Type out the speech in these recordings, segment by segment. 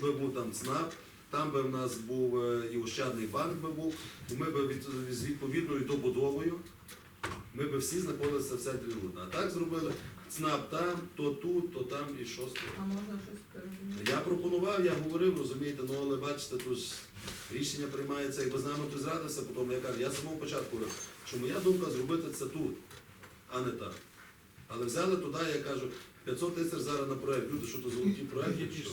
би був там ЦНАП, там би в нас був е, і Ощадний банк би був, і ми би з відповідною добудовою, ми би всі знаходилися в центрі Рудна. А так зробили ЦНАП там, то тут, то там і шосте. А можна щось передумати? Я пропонував, я говорив, розумієте, ну але бачите, тут ж рішення приймається, якби з нами хтось зрадився, потім я кажу, я з самого початку говорив, що моя думка зробити це тут, а не так. Але взяли туди, я кажу, 500 тисяч зараз на проект. Люди, що то золоті проекти, чи що?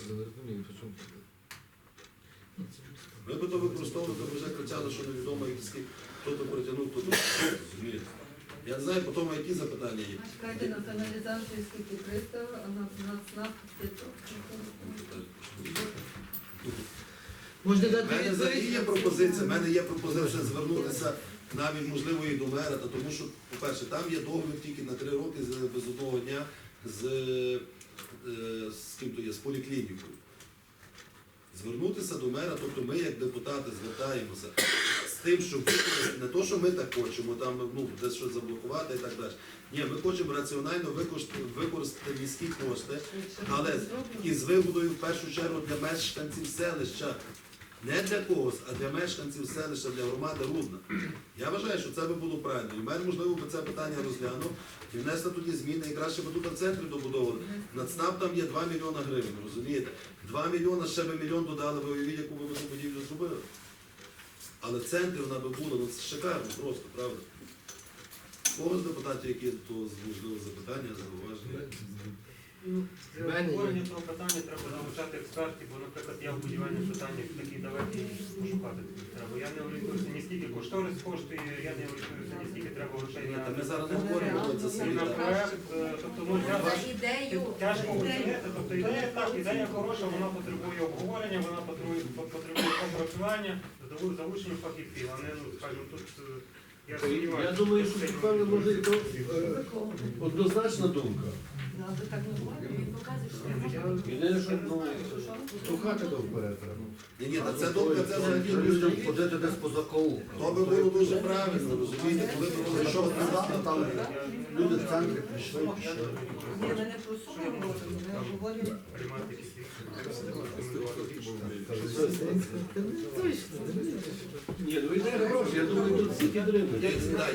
Ми би то використовували, то б вже кричали, що невідомо, скільки, хто то притягнув, хто то розумієте. Я не знаю, по тому, які запитання є. Чекайте, націоналізацію скільки 300, а на, на СНАП 500. Можна У дати мене взагалі є пропозиція, в мене є пропозиція звернутися навіть можливо і до мера, та тому що, по-перше, там є договір тільки на три роки з без одного дня з, е, з ким то є, з поліклінікою. Звернутися до мера, тобто ми як депутати звертаємося з тим, щоб використати, не то, що ми так хочемо, там ну, десь щось заблокувати і так далі. Ні, ми хочемо раціонально використати, використати міські кошти, але із вигодою в першу чергу для мешканців селища. Не для когось, а для мешканців селища, для громади Рудна. Я вважаю, що це би було правильно. І мене, можливо, би це питання розглянув і внесли тоді зміни, і краще би тут в центрі добудовували. На ЦНАП там є 2 мільйона гривень, розумієте? 2 мільйона, ще би мільйон додали, ви уявіть, яку ви ту будівлю зробили. Але в центрі вона би була, ну це шикарно просто, правда? Кого з депутатів, які то можливо запитання, зауваження? Для обговорення того питання треба залучати експертів, бо, наприклад, я в будівельних питаннях такий далекий пошукати треба. Я не орієнтуюся ні скільки кошторис коштує, я не орієнтуюся ні скільки треба грошей на, ми зараз не говоримо про це і на проект. Е, Тобто, ну, я За ідею. тяжко оцінити. Тобто ідея так, ідея хороша, вона потребує обговорення, вона потребує, потребує опрацювання, залу- залучення фахівців, а не, ну, скажімо, тут я. Думаю, що сильно певно може і то е, однозначна думка. Ну, а ви так не говорите, він показує, що Ні, можна. Єдине, що ну, штовхати до вперед треба. Ні, ні, та це думка, це взагалі людям людям. ходити десь поза каул. То би було дуже правильно, розумієте, коли б було Прийшов що туди, там люди в центрі пішли, пішли. Ні, ми не про суми говоримо, ми говоримо. приймати якісь Ні, ну йде гроші, я думаю, тут всі підтримують.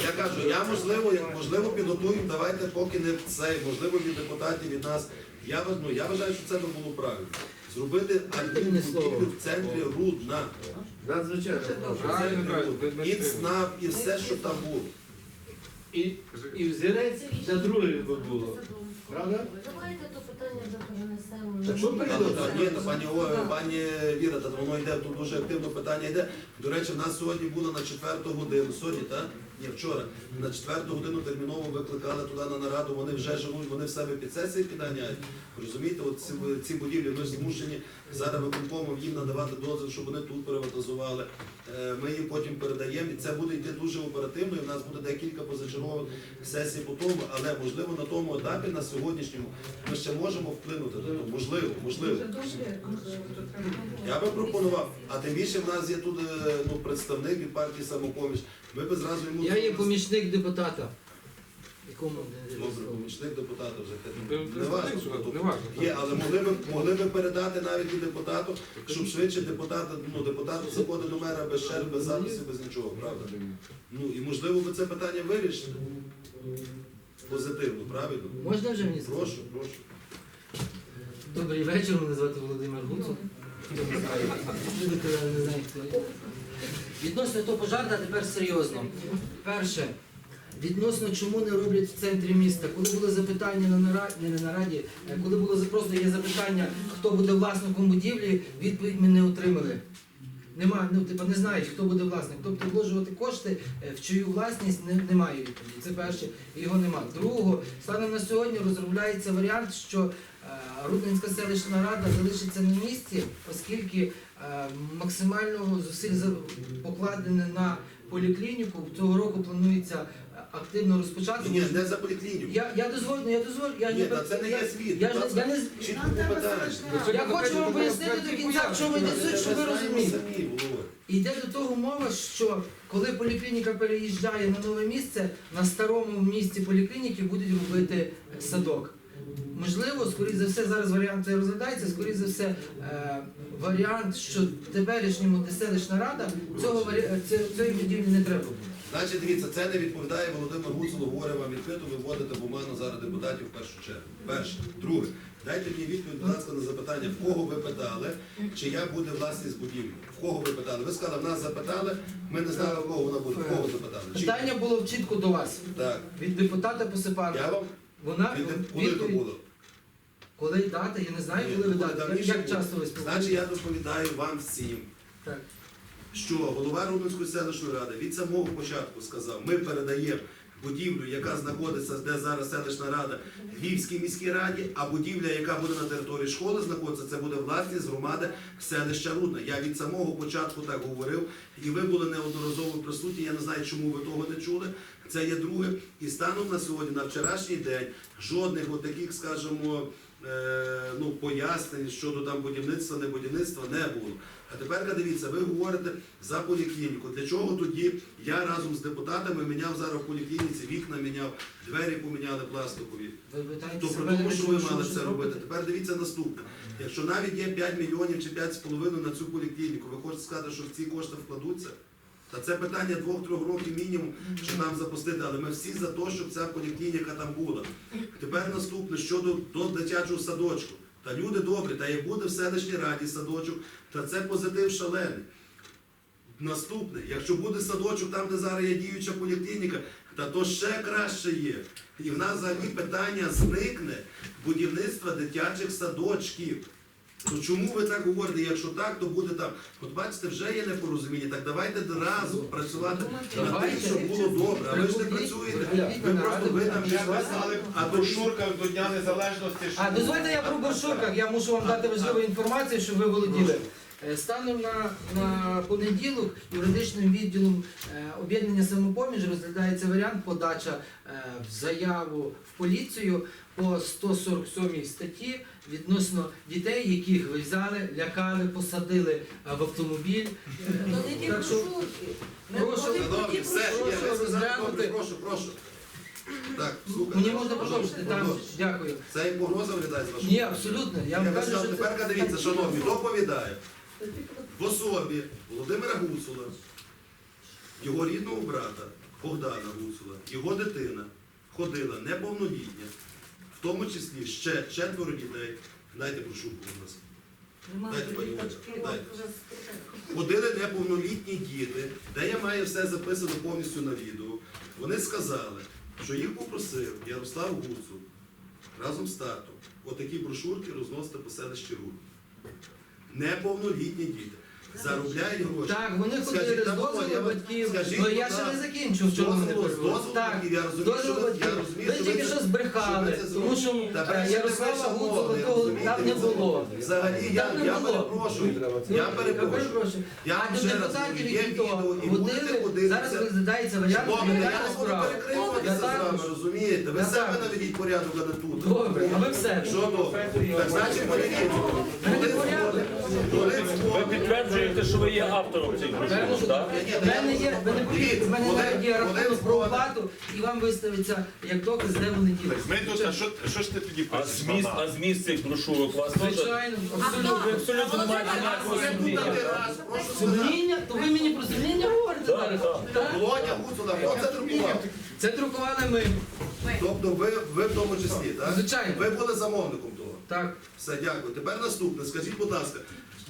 Я кажу, я можливо, я- можливо підготую, давайте поки не цей, можливо від депутатів від нас. Я, ну, я вважаю, що це би було правильно. Зробити адмінбудівлю в центрі Рудна. Надзвичайно. І ЦНАП, і все, що там було. І, і взірець за других би було. Правда? Давайте то питання вже перенесемо. Так що Але перейдемо? ні, та, пані, О- пані Віра, та воно йде, тут дуже активно питання йде. До речі, в нас сьогодні було на четверту годину, сьогодні, так? Ні, вчора. На четверту годину терміново викликали туди на нараду, вони вже живуть, вони в себе під сесії підганяють. Розумієте, от ці, ці будівлі ми змушені зараз виконкомом їм надавати дозвіл, щоб вони тут приватизували. Е, Ми їм потім передаємо, і це буде йти дуже оперативно, і в нас буде декілька позачергових сесій по тому, але можливо на тому етапі, на сьогоднішньому, ми ще можемо вплинути. Тобто, можливо, можливо. Можливо, Я би пропонував, а тим більше в нас є тут е, ну, представник від партії самопоміч. Ми би зразу йому Я є помічник депутата. Якому Добре, помічник депутата вже Ну, не важливо. Тобто, важно. Є, але могли б могли б передати навіть і депутату, щоб швидше депутат, ну депутат заходить до мера без черг, без записів, без нічого, правда? Ну і можливо би це питання вирішити. Позитивно, правильно? Можна вже мені сказати? Прошу, прошу. Добрий вечір, мене звати Володимир Гуцул. Не знають, хто я. Відносно того пожарна, тепер серйозно. Перше, відносно чому не роблять в центрі міста. Коли було запитання на нараді, не на нараді, е, коли було просто є запитання, хто буде власником будівлі, відповідь ми не отримали. Нема, ну типу не знають, хто буде власник. Тобто вложувати кошти е, в чию власність не, немає відповіді. Це перше, його немає. Другого, станом на сьогодні розробляється варіант, що Рудненська селищна рада залишиться на місці, оскільки е, максимально зусиль покладене на поліклініку. Цього року планується е, активно розпочати. Ні, не за поліклініку. Я, я дозволю, я дозволю, я Ні, не це не є світ. я, Та я, не Чітко питання. я хочу вам пояснити до кінця, в чому йде суть, щоб ви розуміли. Йде до того мова, що коли поліклініка переїжджає на нове місце, на старому місці поліклініки будуть робити садок. Можливо, скоріш за все, зараз варіант цей розглядається, скоріш за все, е, варіант, що теперішньому селищна рада цього варі... е, це- цієї будівлі не треба. Значить, дивіться, це не відповідає Володимир Гуцулов, говорить вам відкрито, ви вводите в оману зараз депутатів в першу чергу. Перше. Друге, дайте мені відповідь, будь ласка, на запитання, в кого ви питали, чия буде власність будівлі. В кого ви питали? Ви сказали, в нас запитали, ми не знали, в кого вона буде. В кого запитали? Чи- Питання було чітко до вас. Так. Від депутата Посипанка. Я вам Вона від- коли то відповідь- було? Коли дата, я не знаю, коли ви дати. Як, як часто ви Значить, я доповідаю вам всім. Так. що голова Рубинської селищної ради від самого початку сказав, ми передаємо будівлю, яка знаходиться, де зараз селищна рада, Львівській міській раді, а будівля, яка буде на території школи знаходитися, це буде власність громади селища Рудна. Я від самого початку так говорив, і ви були неодноразово присутні. Я не знаю, чому ви того не чули. Це є друге. І станом на сьогодні, на вчорашній день, жодних от таких, скажімо, ну, пояснень щодо там будівництва, не будівництва не було. А тепер дивіться, ви говорите за поліклініку. Для чого тоді я разом з депутатами міняв зараз в поліклініці, вікна міняв, двері поміняли пластикові. Ви питаєте То при тому, що ви мали це робити. Тепер дивіться наступне. Якщо навіть є 5 мільйонів чи 5,5 на цю поліклініку, ви хочете сказати, що в ці кошти вкладуться? Та це питання двох-трьох років мінімум, що там запустити, але ми всі за те, щоб ця поліклініка там була. Тепер наступне щодо до дитячого садочку. Та люди добрі, та як буде в селищній раді садочок, та це позитив шалений. Наступне, якщо буде садочок там, де зараз є діюча поліклініка, та то ще краще є. І в нас взагалі питання зникне будівництва дитячих садочків. То чому ви так говорите? Якщо так, то буде там. От бачите, вже є непорозуміння. Так давайте разом працювати над тим, щоб було добре. А ви ж не працюєте. Ви просто ви там Але а то брошурках до Дня Незалежності А дозвольте я про брошурках, я мушу вам дати важливу інформацію, щоб ви володіли. Е, Станом на, на понеділок юридичним відділом е, об'єднання самопоміж розглядається варіант подача е, в заяву в поліцію по 147 статті відносно дітей, яких ви взяли, лякали, посадили е, в автомобіль. Е, Так що прошу, Добре, все, є, прошу ви сказали, добре, прошу, прошу. Так, слухайте. Мені можна продовжити там. Дякую. Це як погроза виглядає з вашого? Ні, абсолютно. Я Я вам кажу, що тепер дивіться, шановні, доповідаю. В особі Володимира Гуцула, його рідного брата Богдана Гуцула, його дитина ходила неповнолітня, в тому числі ще четверо дітей. Дайте брошурку, будь ласка. Дайте, пані Ольга, дайте. Ходили неповнолітні діти, де я маю все записано повністю на відео. Вони сказали, що їх попросив Ярослав Гуцул разом з татом отакі брошурки розносити по селищі Руд. Неповнолітні діти. Заробляють гроші. Так, вони ходили Скажіть, з там, я дозволу вам- батьків. скажіть, Ну я будь ще не ласка, закінчив, в чому вони дозволу- з Так, батьків, я розумію, дозволу що ви- я розумію, Ви що тільки що збрехали, що ви це тому що зробили. Та е, перше, Ярослава Гуцула шановні, того розумієте, там не це- було. Взагалі, я, Там не я було. перепрошую. Я перепрошую. А до ще раз депутатів, говорю, є які то і будете водили, ходити. зараз розглядається варіант Добре, я кримінальної буду справи. перекриватися з вами, також. розумієте? Ви Я себе також. наведіть порядок, а не тут. Добре, а ви все. Що добре? Так значить, подивіться. Коли Ви дзвонить, підтверджуєте, що ви є автором цих так? В мене є, ви не повірите, в мене навіть є рахунок про оплату, і вам виставиться як доказ, де вони ділися. Ми тут, а що, що ж ти тоді А пишеш? зміст, а зміст цих брошурок у вас теж? Звичайно, абсолютно. Ви абсолютно не маєте ніякого сумніву. Сумління? То ви мені про сумління говорите Так, зараз? так. Так. Володя Гуцула, хто це друкував? Це друкували ми. Тобто ви, ви в тому числі, так? Звичайно. Ви були замовником того. Так. Все, дякую. Тепер наступне. Скажіть, будь ласка,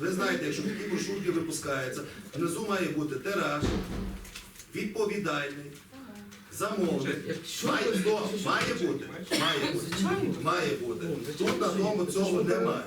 ви знаєте, якщо такі брошурки випускаються, внизу має бути тираж, відповідальний, замовник. Має, хто? має бути? Має бути. Має бути. Тут на тому цього немає.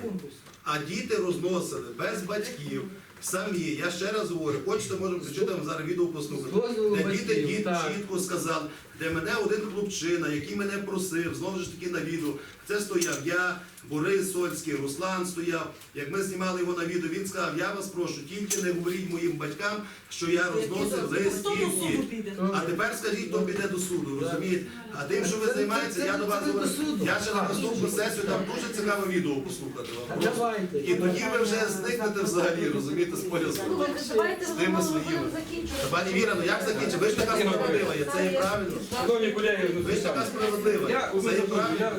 А діти розносили без батьків. Самі, я ще раз говорю, хочете, можемо вам зараз відео послухати. Де діти дід чітко сказали, де мене один хлопчина, який мене просив, знову ж таки на відео. Це стояв я, Борис Сольський, Руслан стояв. Як ми знімали його на відео, він сказав, я вас прошу, тільки не говоріть моїм батькам, що я розносив листівки. А тепер скажіть, хто піде до суду, розумієте? А тим, що ви займаєтеся, я до вас говорю. Я ще на наступну сесію там дуже цікаве відео послухати вам. Давайте. І тоді ви вже зникнете взагалі, розумієте, з поля з з тими своїми. Пані Віра, ну як закінчити? Ви ж така справедлива, це є правильно. Шановні колеги, ну, ж така справедлива, я у мене я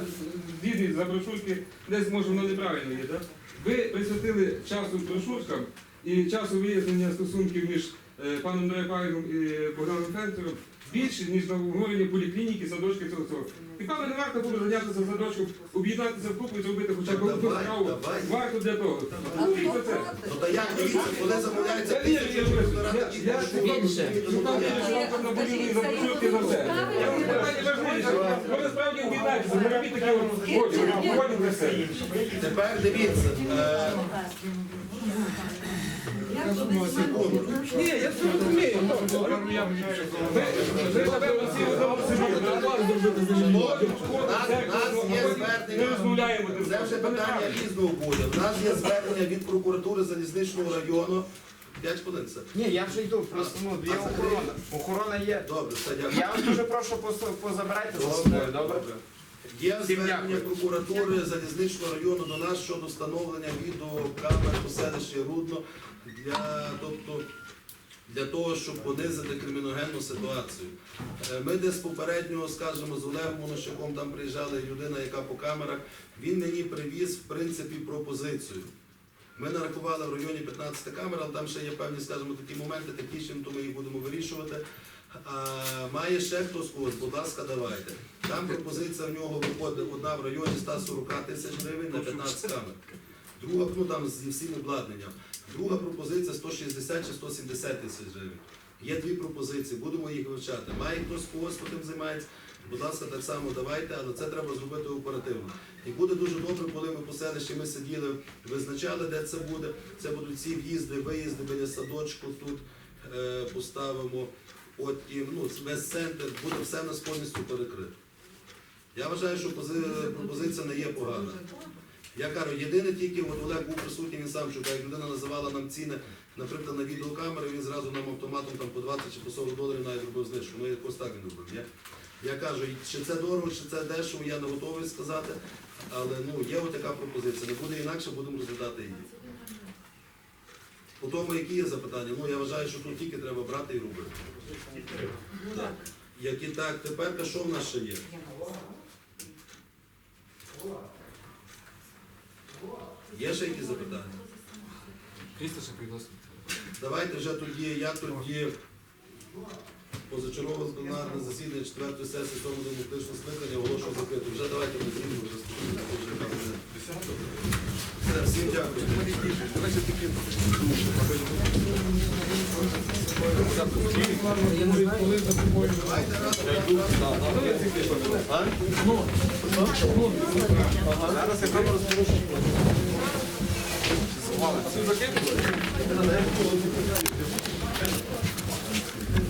за брошурки, десь може воно неправильно є, так? Ви присвятили часу брошуркам і часу вияснення стосунків між е, паном Дорепаєвим і Богданом Фенцером більше, ніж на обговорення поліклініки, садочки цього цього. І певно, не варто було зайнятися садочком, об'єднатися в купу і зробити хоча б Давай, одну справу. давай. Варто для того. А Ну, і це. Ну та як дивіться, коли замовляється Я вірю, я чи вірю. півтора Я- таких я- брошурок, Більше. ну, там як? є, що вам наболіли за брошурки за все. Я вам питання важливіше. Ви насправді об'єднайтеся, не робіть такі от обходять для себе. Тепер дивіться. е. Ні, я все розумію. Ви, напевно, всі розмовляємо. Це вже питання різного буде. У нас є звернення від прокуратури залізничного району. П'ять хвилин це. Ні, я вже йду, просто ну, є охорона. Охорона є. Добре, все дякую. Я вас дуже прошу позабирайте за собою, добре? Є звернення прокуратури залізничного району до нас щодо встановлення відеокамер у селищі Рудно для, тобто, для того, щоб понизити криміногенну ситуацію. Е, Ми десь попередньо, скажімо, з Олегом Монощаком там приїжджали людина, яка по камерах. Він мені привіз, в принципі, пропозицію. Ми нарахували в районі 15 камер, але там ще є певні, скажімо, такі моменти технічні, то ми їх будемо вирішувати. А, має ще хтось когось, будь ласка, давайте. Там пропозиція в нього виходить одна в районі 140 тисяч гривень на 15 камер. Друга, ну там зі всім обладнанням. Друга пропозиція 160 чи 170 тисяч гривень. Є дві пропозиції, будемо їх вивчати. Має хтось когось, хто тим займається. Будь ласка, так само давайте, але це треба зробити оперативно. І буде дуже добре, коли ми по селищі ми сиділи, визначали, де це буде. Це будуть ці в'їзди, виїзди біля садочку тут е, поставимо. Потім ну, весь центр, буде все нас повністю перекрито. Я вважаю, що пропозиція не є погана. Я кажу, єдине тільки, от Олег був присутній, він сам шукає, як людина називала нам ціни, наприклад, на відеокамери, він зразу нам автоматом там по 20 чи по 40 доларів навіть робив знижку. Ну якось так він робив. Я, я кажу, чи це дорого, чи це дешево, я не готовий сказати, але ну, є от така пропозиція. Не буде інакше, будемо розглядати її. По тому, які є запитання, ну я вважаю, що тут тільки треба брати і робити. Так. Як і так, тепер що в нас ще є? Є ще якісь запитання? Давайте вже тоді, я тоді позачергове пленарне засідання 4 сесії 7 демократичного скликання оголошую закрито. Вже давайте ми змінимо вже. Все, всім дякую. Давайте разом. Зараз я камеру Закидували?